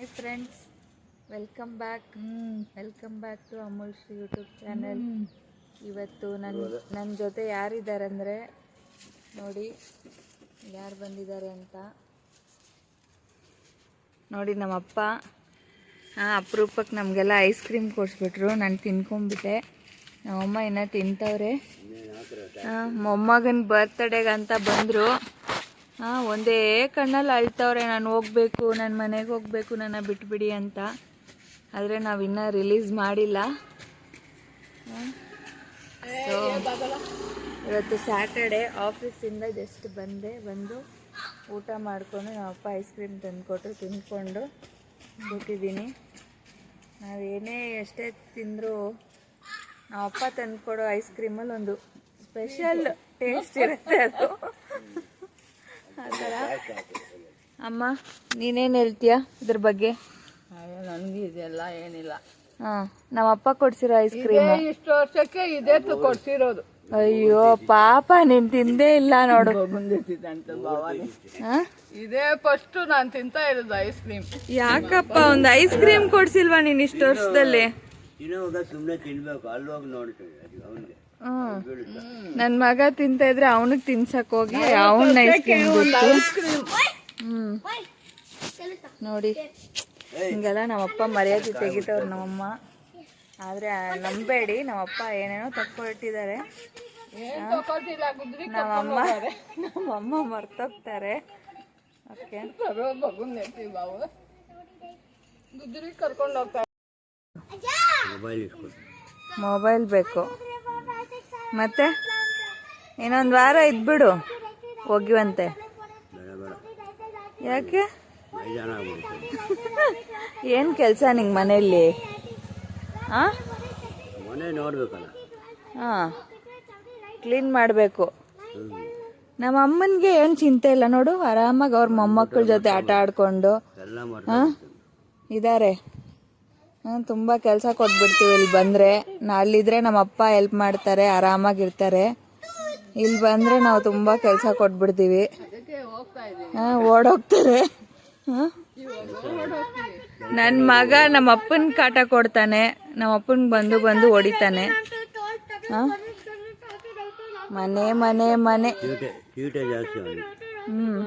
Hi friends welcome back welcome back to Amul Shri YouTube channel ಇವತ್ತು ನನ್ನ ನನ್ನ ಜೊತೆ ಯಾರಿದ್ದಾರೆ ಅಂದರೆ ನೋಡಿ ಯಾರು ಬಂದಿದ್ದಾರೆ ಅಂತ. ನೋಡಿ ನಮ್ಮಪ್ಪ. ಹಾಂ ಅಪರೂಪಕ್ಕೆ ನಮಗೆಲ್ಲ ಐಸ್ ಕ್ರೀಮ್ ಕೊಡಿಸ್ಬಿಟ್ರು. ನಾನು ತಿನ್ಕೊಂಬಿಟ್ಟೆ ನಮ್ಮಮ್ಮ ಇನ್ನೂ ತಿಂತವ್ರೆ. ಹಾಂ ಮೊಮ್ಮಗನ ಬರ್ತಡೇಗೆ ಅಂತ ಬಂದರು. ಹಾಂ, ಒಂದೇ ಕಣ್ಣಲ್ಲಿ ಅಳ್ತವ್ರೆ, ನಾನು ಹೋಗ್ಬೇಕು ನನ್ನ ಮನೆಗೆ ಹೋಗಬೇಕು, ನನ್ನ ಬಿಟ್ಬಿಡಿ ಅಂತ. ಆದರೆ ನಾವು ಇನ್ನೂ ರಿಲೀಸ್ ಮಾಡಿಲ್ಲ. ಸೊ ಇವತ್ತು ಸ್ಯಾಟರ್ಡೆ ಆಫೀಸಿಂದ ಜಸ್ಟ್ ಬಂದೆ, ಬಂದು ಊಟ ಮಾಡಿಕೊಂಡು ನಮ್ಮಪ್ಪ ಐಸ್ ಕ್ರೀಮ್ ತಂದುಕೊಟ್ಟು ತಿಂದ್ಕೊಂಡು ನಾವು ಏನೇ ಎಷ್ಟೇ ತಿಂದರೂ ನಮ್ಮಪ್ಪ ತಂದುಕೊಡೋ ಐಸ್ ಕ್ರೀಮಲ್ಲಿ ಒಂದು ಸ್ಪೆಷಲ್ ಟೇಸ್ಟ್ ಇರುತ್ತೆ ಅದು. ಅಮ್ಮ ನೀನೇನು ಹೇಳ್ತೀಯ ಇದ್ರ ಬಗ್ಗೆ? ನನಗೆ ಇದೆಲ್ಲ ಏನಿಲ್ಲ. ಹಾಂ ನಮ್ಮಪ್ಪ ಕೊಡ್ಸಿರೋ ಐಸ್ ಕ್ರೀಮ್ ಇಷ್ಟು ವರ್ಷಕ್ಕೆ ಇದೇ ಕೊಡ್ಸಿರೋದು. ಅಯ್ಯೋ ಪಾಪ ನೀನ್ ತಿಂದೇ ಇಲ್ಲ ನೋಡು. ಇದೇ ಫಸ್ಟ್ ನಾನು ತಿಂತಾ ಇರೋದು ಐಸ್ ಕ್ರೀಮ್ ಯಾಕಪ್ಪ ಒಂದು ಐಸ್ ಕ್ರೀಮ್ ಕೊಡ್ಸಿಲ್ವಾ ನೀನ್ ಇಷ್ಟು ವರ್ಷದಲ್ಲಿ? ಸುಮ್ಮನೆ ತಿನ್ಬೇಕು ಅಲ್ಲಿ ಹೋಗಿ ನೋಡ್ತೀವಿ ಅವನಿಗೆ. ನನ್ ಮಗ ತಿಂತ ಇದ್ರೆ ಅವನಿಗೆ ತಿನ್ಸಕ್ ಹೋಗಿ ಅವನ್ ಐಸ್ ಕ್ರೀಮ್ ಹ್ಮ್. ನೋಡಿ ಹಿಂಗೆಲ್ಲ ನಮ್ಮಪ್ಪ ಮರ್ಯಾದೆ ತೆಗಿತವ್ರು ನಮ್ಮಮ್ಮ. ಆದ್ರೆ ನಂಬೇಡಿ ನಮ್ಮಪ್ಪ ಏನೇನೋ ತಕ್ಕೊಟ್ಟಿದ್ದಾರೆ. ನಮ್ಮಮ್ಮ ನಮ್ಮಮ್ಮ ಮರ್ತೋಗ್ತಾರೆ. ಓಕೆ. ಮೊಬೈಲ್ ಬೇಕು. ಮತ್ತೆ? ಇನ್ನೊಂದು ವಾರ ಇದ್ಬಿಡು. ಹೋಗಿವಂತೆ ಯಾಕೆ? ಏನು ಕೆಲಸ ನಿಂಗೆ ಮನೆಯಲ್ಲಿ? ಹಾಂ. ಕ್ಲೀನ್ ಮಾಡಬೇಕು. ನಮ್ಮ ಅಮ್ಮನಿಗೆ ಏನು ಚಿಂತೆ ಇಲ್ಲ ನೋಡು. ಆರಾಮಾಗಿ ಅವ್ರ ಮೊಮ್ಮಕ್ಕಳ ಜೊತೆ ಆಟ ಆಡ್ಕೊಂಡು. ಹಾಂ? ಇದ್ದಾರೆ ತುಂಬ ಕೆಲಸ ಕೊಟ್ಬಿಡ್ತೀವಿ ಇಲ್ಲಿ ಬಂದರೆ. ಅಲ್ಲಿದ್ದರೆ ನಮ್ಮ ಅಪ್ಪ ಹೆಲ್ಪ್ ಮಾಡ್ತಾರೆ ಆರಾಮಾಗಿರ್ತಾರೆ ಇಲ್ಲಿ ಬಂದರೆ ನಾವು ತುಂಬ ಕೆಲಸ ಕೊಟ್ಬಿಡ್ತೀವಿ. ಹಾಂ ಓಡೋಗ್ತಾರೆ. ನನ್ನ ಮಗ ನಮ್ಮ ಅಪ್ಪನ ಕಾಟ ಕೊಡ್ತಾನೆ. ನಮ್ಮ ಅಪ್ಪನ ಬಂದು ಬಂದು ಹೊಡಿತಾನೆ. ಹಾಂ? ಮನೆ ಮನೆ ಮನೆ. ಹ್ಞೂ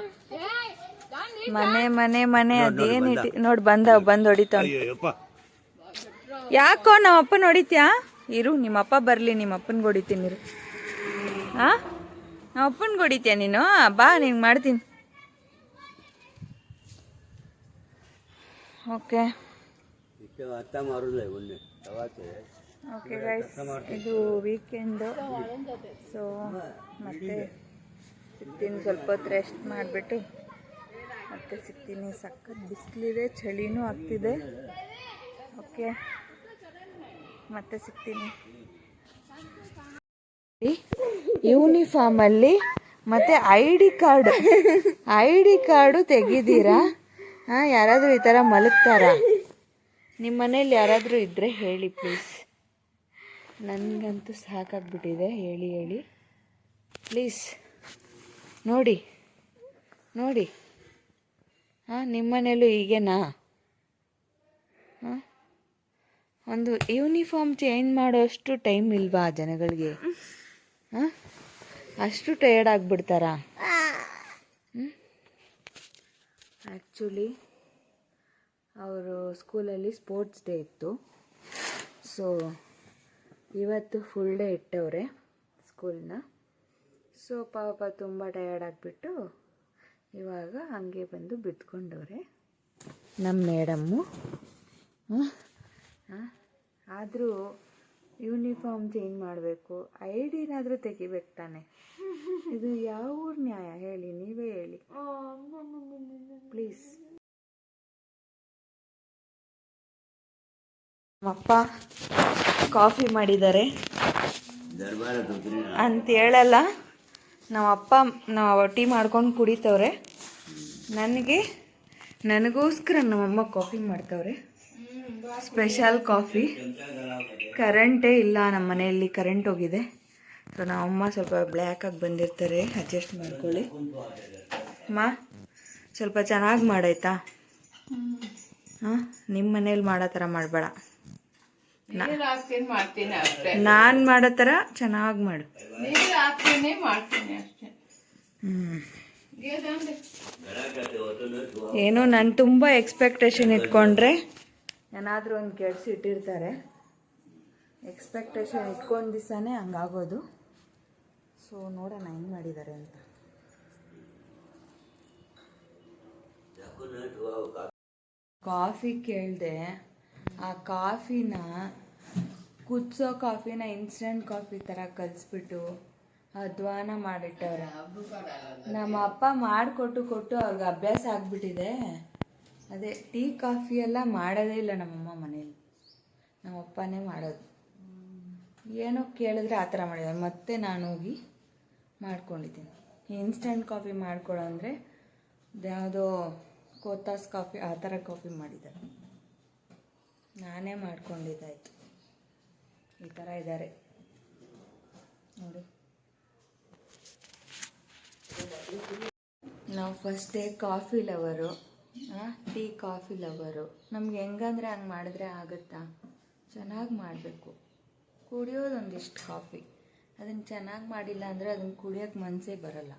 ಮನೆ ಮನೆ ಮನೆ ಅದೇನಿಟ್ಟು ನೋಡಿ ಬಂದ ಬಂದು ಹೊಡಿತಾವ ಯಾಕೋ ನಮ್ಮ ಅಪ್ಪನ ಹೊಡಿತ್ಯಾ ಇರು ನಿಮ್ಮ ಅಪ್ಪ ಬರಲಿ ನಿಮ್ಮ ಅಪ್ಪನಿಗೆ ಹೊಡಿತೀನಿ ಇರು ಹಾಂ ನಮ್ಮ ಅಪ್ಪನಿಗೆ ಹೊಡಿತ್ಯಾ ನೀನು? ಬಾ ನಿಂಗೆ ಮಾಡ್ತೀನಿ. ಓಕೆ. ಓಕೆ ಗೈಸ್ ಇದು ವೀಕೆಂಡು ಸೊ ಮತ್ತೆ ಸಿಗ್ತೀನಿ ಸ್ವಲ್ಪ ಹೊತ್ತು ರೆಸ್ಟ್ ಮಾಡಿಬಿಟ್ಟು. ಮತ್ತೆ ಸಿಗ್ತೀನಿ. ಸಖತ್ ಬಿಸಿಲಿದೆ ಚಳಿನೂ ಆಗ್ತಿದೆ. ಓಕೆ. ಮತ್ತೆ ಸಿಗ್ತೀನಿ. ಯೂನಿಫಾರ್ಮಲ್ಲಿ ಮತ್ತೆ I D card I D card ತೆಗಿದ್ದೀರಾ ಹಾಂ, ಯಾರಾದರೂ ಈ ಥರ ಮಲಗ್ತಾರಾ? ನಿಮ್ಮ ಮನೇಲಿ ಯಾರಾದರೂ ಇದ್ದರೆ ಹೇಳಿ ಪ್ಲೀಸ್ ನನಗಂತೂ ಸಾಕಾಗ್ಬಿಟ್ಟಿದೆ, ಹೇಳಿ ಹೇಳಿ. ಪ್ಲೀಸ್ ನೋಡಿ ನೋಡಿ. ಹಾಂ ನಿಮ್ಮ ಮನೇಲೂ ಹೀಗೇನಾ? ಹಾಂ? ಒಂದು ಯೂನಿಫಾರ್ಮ್ ಚೇಂಜ್ ಮಾಡೋಷ್ಟು ಟೈಮ್ ಇಲ್ವಾ ಜನಗಳಿಗೆ? ಹಾಂ? ಅಷ್ಟು ಟಯರ್ಡ್ ಆಗಿಬಿಡ್ತಾರಾ? ಆ್ಯಕ್ಚುಲಿ ಅವರು ಸ್ಕೂಲಲ್ಲಿ ಸ್ಪೋರ್ಟ್ಸ್ ಡೇ ಇತ್ತು. ಸೊ ಇವತ್ತು ಫುಲ್ ಡೇ ಇಟ್ಟವ್ರೆ ಸ್ಕೂಲ್ನ ಸೊ ಪಾಪ ತುಂಬ ಟಯರ್ಡ್ ಆಗಿಬಿಟ್ಟು ಇವಾಗ ಹಂಗೆ ಬಂದು ಬಿದ್ಕೊಂಡವ್ರೆ ನಮ್ಮ ಮೇಡಮ್ಮು ಆದರೂ ಯೂನಿಫಾರ್ಮ್ ಚೇಂಜ್ ಮಾಡಬೇಕು. ಐ ಡಿನಾದರೂ ತೆಗಿಬೇಕು ತಾನೆ. ಇದು ಯಾವ ಊರ್ ನ್ಯಾಯ? ಹೇಳಿ ನೀವೇ ಹೇಳಿ. ಪ್ಲೀಸ್ ನಮ್ಮಪ್ಪ ಕಾಫಿ ಮಾಡಿದ್ದಾರೆ. ಅಂತ ಹೇಳಲ್ಲ. ನಮ್ಮಪ್ಪ ನಾವು ಟೀ ಮಾಡ್ಕೊಂಡು ಕುಡಿತವ್ರೆ. ನನಗೆ ನನಗೋಸ್ಕರ ನಮ್ಮಮ್ಮ ಕಾಫಿ ಮಾಡ್ತವ್ರೆ. ಸ್ಪೆಷಲ್ ಕಾಫಿ ಕರೆಂಟೇ ಇಲ್ಲ ನಮ್ಮ ಮನೆಯಲ್ಲಿ ಕರೆಂಟ್ ಹೋಗಿದೆ. ಸೊ ನಮ್ಮಮ್ಮ ಸ್ವಲ್ಪ ಬ್ಲ್ಯಾಕಾಗಿ ಬಂದಿರ್ತಾರೆ ಅಡ್ಜಸ್ಟ್ ಮಾಡ್ಕೊಳ್ಳಿ. ಅಮ್ಮ ಸ್ವಲ್ಪ ಚೆನ್ನಾಗಿ ಮಾಡಾಯ್ತಾ? ಹಾಂ ನಿಮ್ಮ ಮನೇಲಿ ಮಾಡೋ ಥರ ಮಾಡಬೇಡ. ನಾನ್ ಮಾಡೋ ಥರ ಚೆನ್ನಾಗಿ ಮಾಡು. ಹ್ಞೂ ಏನೋ ನಾನು ತುಂಬ ಎಕ್ಸ್ಪೆಕ್ಟೇಷನ್ ಇಟ್ಕೊಂಡ್ರೆ ಏನಾದರೂ ಒಂದು ಕೆಡ್ಸಿ ಇಟ್ಟಿರ್ತಾರೆ. ಎಕ್ಸ್ಪೆಕ್ಟೇಷನ್ ಇಟ್ಕೊಂಡು ದಿವಸನೇ ಹಂಗಾಗೋದು. ಸೊ ನೋಡೋಣ ಹೆಂಗೆ ಮಾಡಿದ್ದಾರೆ ಅಂತ. ಕಾಫಿ ಕೇಳಿದೆ, ಆ ಕಾಫಿನ ಕುದಿಸೋ ಕಾಫಿನ ಇನ್ಸ್ಟೆಂಟ್ ಕಾಫಿ ಥರ ಕಲಿಸ್ಬಿಟ್ಟು ಅಧ್ವಾನ ಮಾಡಿಟ್ಟವ್ರೆ. ನಮ್ಮ ಅಪ್ಪ ಮಾಡಿಕೊಟ್ಟು ಕೊಟ್ಟು ಅವ್ರಿಗೆ ಅಭ್ಯಾಸ ಆಗ್ಬಿಟ್ಟಿದೆ. ಅದೇ ಟೀ, ಕಾಫಿ ಎಲ್ಲ ಮಾಡೋದೇ ಇಲ್ಲ ನಮ್ಮಮ್ಮ ಮನೇಲಿ. ನಮ್ಮಪ್ಪನೇ ಮಾಡೋದು. ಏನೋ ಕೇಳಿದ್ರೆ ಆ ಥರ ಮಾಡಿದ್ದಾರೆ. ಮತ್ತೆ ನಾನು ಹೋಗಿ ಮಾಡ್ಕೊಂಡಿದ್ದೀನಿ. ಇನ್ಸ್ಟೆಂಟ್ ಕಾಫಿ ಮಾಡ್ಕೊಳ್ಳೋ ಅಂದರೆ ಯಾವುದೋ ಕೋತಾಸ್ ಕಾಫಿ ಆ ಥರ ಕಾಫಿ ಮಾಡಿದ್ದಾರೆ. ನಾನೇ ಮಾಡ್ಕೊಂಡಿದ್ದಾಯ್ತು. ಈ ಥರ ಇದ್ದಾರೆ. ನೋಡಿ. ನಾವು first day coffee lover tea, coffee lover. ನಮ್ಗೆ ಹೆಂಗಂದ್ರೆ ಹಂಗೆ ಮಾಡಿದ್ರೆ ಆಗುತ್ತಾ? ಚೆನ್ನಾಗಿ ಮಾಡಬೇಕು. ಕುಡಿಯೋದು ಒಂದಿಷ್ಟು ಕಾಫಿ. ಅದನ್ನು ಚೆನ್ನಾಗಿ ಮಾಡಿಲ್ಲ ಅಂದರೆ ಅದನ್ನು ಕುಡಿಯೋಕ್ಕೆ ಮನಸ್ಸೇ ಬರಲ್ಲ.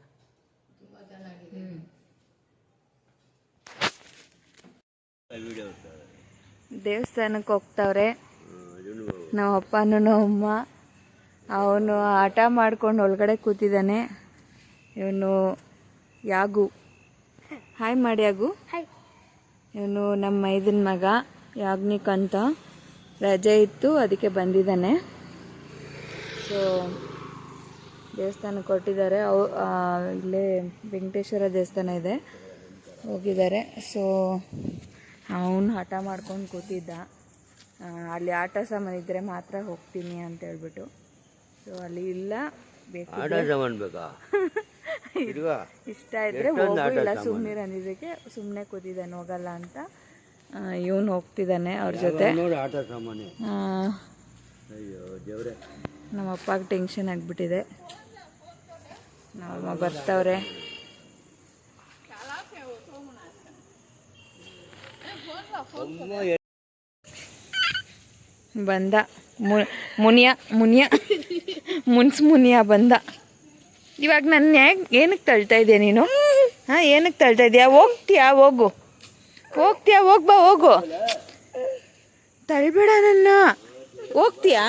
ದೇವಸ್ಥಾನಕ್ಕೆ ಹೋಗ್ತಾವ್ರೆ. ನಮ್ಮ ಅಪ್ಪನೂ ನಮ್ಮ ಅವನು ಆಟ ಮಾಡ್ಕೊಂಡು ಒಳಗಡೆ ಕೂತಿದ್ದಾನೆ ಇವನು ಯಾಗು. ಹಾಯ್ ಮಾಡಿ ಹಾಯ್ ಇವನು ನಮ್ಮ ಮೈದನ ಮಗ ಯಾಜ್ಞಿಕ್ ಅಂತ. ರಜೆ ಇತ್ತು ಅದಕ್ಕೆ ಬಂದಿದ್ದಾನೆ. ಸೊ ದೇವಸ್ಥಾನ ಕೊಟ್ಟಿದ್ದಾರೆ. ಅವು ಆ, ಇಲ್ಲೇ ವೆಂಕಟೇಶ್ವರ ದೇವಸ್ಥಾನ ಇದೆ. ಹೋಗಿದ್ದಾರೆ. ಸೊ ಅವನು ಹಠ ಮಾಡ್ಕೊಂಡು ಕೂತಿದ್ದ. ಅಲ್ಲಿ ಆಟ ಸಾಮಾನು ಇದ್ದರೆ ಮಾತ್ರ ಹೋಗ್ತೀನಿ ಅಂತ ಹೇಳ್ಬಿಟ್ಟು. ಸೊ ಅಲ್ಲಿ ಇಲ್ಲ. ಬೇಕು? ಇಷ್ಟ ಇದ್ರೆ ಹೋಗಿಲ್ಲ ಇಲ್ಲ ಸುಮ್ಮನೆ ಅನ್ನಿದಕ್ಕೆ ಸುಮ್ಮನೆ ಕೂತಿದ್ದಾನೆ ಹೋಗಲ್ಲ ಅಂತ. ಇವನು ಹೋಗ್ತಿದ್ದಾನೆ ಅವ್ರ ಜೊತೆ. ನಮ್ಮ ಅಪ್ಪಗೆ ಟೆನ್ಷನ್ ಆಗಿಬಿಟ್ಟಿದೆ. ನಮ್ಮ ಬರ್ತವ್ರೆ. ಬಂದ. ಮುನಿಯ ಮುನಿಯ. ಮುನ್ಸ್ ಮುನಿಯ ಬಂದ. ಇವಾಗ ನನ್ನ ಏನಕ್ಕೆ ತಳ್ತಾ ಇದೆಯಾ ನೀನು? ಹಾಂ ಏನಕ್ಕೆ ತಳ್ತಾ ಇದೆಯಾ? ಹೋಗ್ತೀಯಾ, ಹೋಗು. ಹೋಗ್ತೀಯಾ, ಹೋಗ್ ಬಾ, ಹೋಗು. ತಳಿಬೇಡ ನನ್ನ. ಹೋಗ್ತೀಯಾ?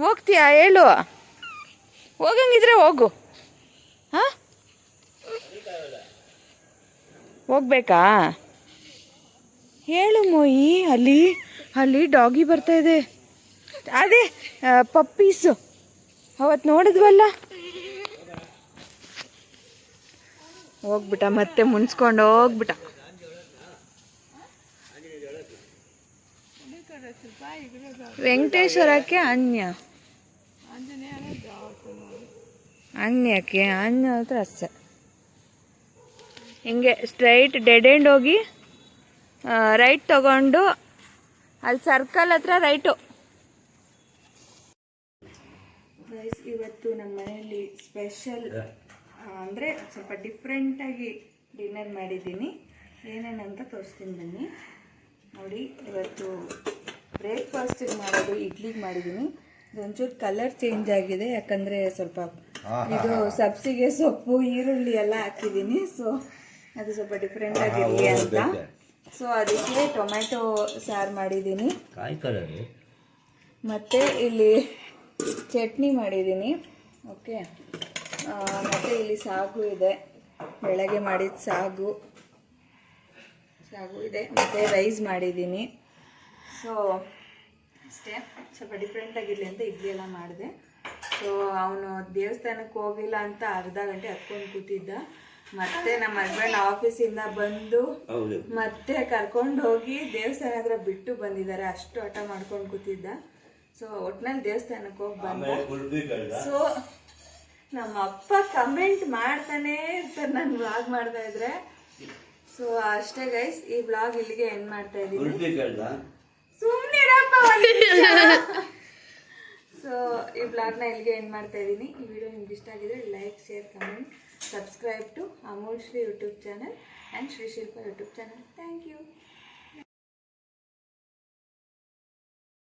ಹೋಗ್ತೀಯಾ, ಹೇಳು. ಹೋಗಂಗಿದ್ರೆ ಹೋಗು. ಹಾಂ? ಹೋಗ್ಬೇಕಾ? ಹೇಳು ಮೊಯಿ, ಅಲ್ಲಿ ಅಲ್ಲಿ ಡಾಗಿ ಬರ್ತಾ ಇದೆ. ಅದೇ ಪಪ್ಪೀಸು. ಅವತ್ತು ನೋಡಿದ್ವಲ್ಲ? ಹೋಗ್ಬಿಟ್ಟ ಮತ್ತೆ ಮುನ್ಸ್ಕೊಂಡು ಹೋಗ್ಬಿಟ್ಟ. ವೆಂಕಟೇಶ್ವರಕ್ಕೆ ಅನ್ಯ. ಅನ್ಯಕ್ಕೆ ಅನ್ಯ ಹತ್ರ ಅಷ್ಟೆ ಹಿಂಗೆ ಸ್ಟ್ರೈಟ್ ಡೆಡ್ ಎಂಡ್ ಹೋಗಿ ರೈಟ್ ತಗೊಂಡು ಅಲ್ಲಿ ಸರ್ಕಲ್ ಹತ್ರ ರೈಟು ಇವತ್ತು ನಮ್ಮ ಮನೆಯಲ್ಲಿ ಸ್ಪೆಷಲ್ ಅಂದರೆ ಸ್ವಲ್ಪ ಡಿಫ್ರೆಂಟಾಗಿ ಡಿನ್ನರ್ ಮಾಡಿದ್ದೀನಿ. ಏನೇನಂತ ತೋರಿಸ್ತೀನಿ ಬನ್ನಿ. ನೋಡಿ ಇವತ್ತು ಬ್ರೇಕ್ಫಾಸ್ಟಿಗೆ ಮಾಡೋದು ಇಡ್ಲಿಗೆ ಮಾಡಿದ್ದೀನಿ. ಇದೊಂಚೂರು ಕಲರ್ ಚೇಂಜ್ ಆಗಿದೆ ಯಾಕಂದರೆ ಸ್ವಲ್ಪ ಇದು ಸಬ್ಸಿಗೆ ಸೊಪ್ಪು ಈರುಳ್ಳಿ ಎಲ್ಲ ಹಾಕಿದ್ದೀನಿ. ಸೊ ಅದು ಸ್ವಲ್ಪ ಡಿಫ್ರೆಂಟ್ ಆಗಿರಲಿ ಅಂತ. ಸೊ ಅದಕ್ಕೆ ಟೊಮೆಟೊ ಸಾರು ಮಾಡಿದ್ದೀನಿ. ಮತ್ತು ಇಲ್ಲಿ ಚಟ್ನಿ ಮಾಡಿದ್ದೀನಿ. ಓಕೆ ಮತ್ತು ಇಲ್ಲಿ ಸಾಗು ಇದೆ. ಬೆಳಗ್ಗೆ ಮಾಡಿದ ಸಾಗು. ಸಾಗು ಇದೆ. ಮತ್ತು ರೈಸ್ ಮಾಡಿದ್ದೀನಿ. ಸೊ ಅಷ್ಟೇ. ಸ್ವಲ್ಪ ಡಿಫ್ರೆಂಟ್ ಆಗಿರಲಿ ಅಂತ ಇಡ್ಲಿ ಎಲ್ಲ ಮಾಡಿದೆ. ಸೊ ಅವನು ದೇವಸ್ಥಾನಕ್ಕೆ ಹೋಗಿಲ್ಲ ಅಂತ ಅರ್ಧ ಗಂಟೆ ಹತ್ಕೊಂಡು ಕೂತಿದ್ದ. ಮತ್ತೆ ನಮ್ಮ ಹಸ್ಬೆಂಡ್ ಆಫೀಸಿಂದ ಬಂದು ಮತ್ತೆ ಕರ್ಕೊಂಡು ಹೋಗಿ ದೇವಸ್ಥಾನ ಹತ್ರ ಬಿಟ್ಟು ಬಂದಿದ್ದಾರೆ. ಅಷ್ಟು ಹಠ ಮಾಡ್ಕೊಂಡು ಕೂತಿದ್ದ. ಸೊ ಒಟ್ನಲ್ಲಿ ದೇವಸ್ಥಾನಕ್ಕೆ ಹೋಗಿ ಬಂದ. ಸೊ ನಮ್ಮ ಅಪ್ಪ ಕಮೆಂಟ್ ಮಾಡ್ತಾನೆ ಇರ್ತಾರೆ. ನಾನು ವ್ಲಾಗ್ ಮಾಡ್ತಾ ಇದ್ರೆ. ಸೊ ಅಷ್ಟೇ ಗೈಸ್ ಈ ವ್ಲಾಗ್ ಇಲ್ಲಿಗೆ ಎಂಡ್ ಮಾಡ್ತಾ ಇದ್ದೀನಿ ಸುಮ್ಮನಿರಪ್ಪ ಸೊ ಈ ಬ್ಲಾಗ್ನ ಇಲ್ಲಿಗೆ ಎಂಡ್ ಮಾಡ್ತಾ ಇದ್ದೀನಿ ಈ ವಿಡಿಯೋ ನಿಮ್ಗೆ ಇಷ್ಟ ಆಗಿದ್ರೆ like share comment subscribe to Amol Shri YouTube channel and Shri Shilpa YouTube channel thank you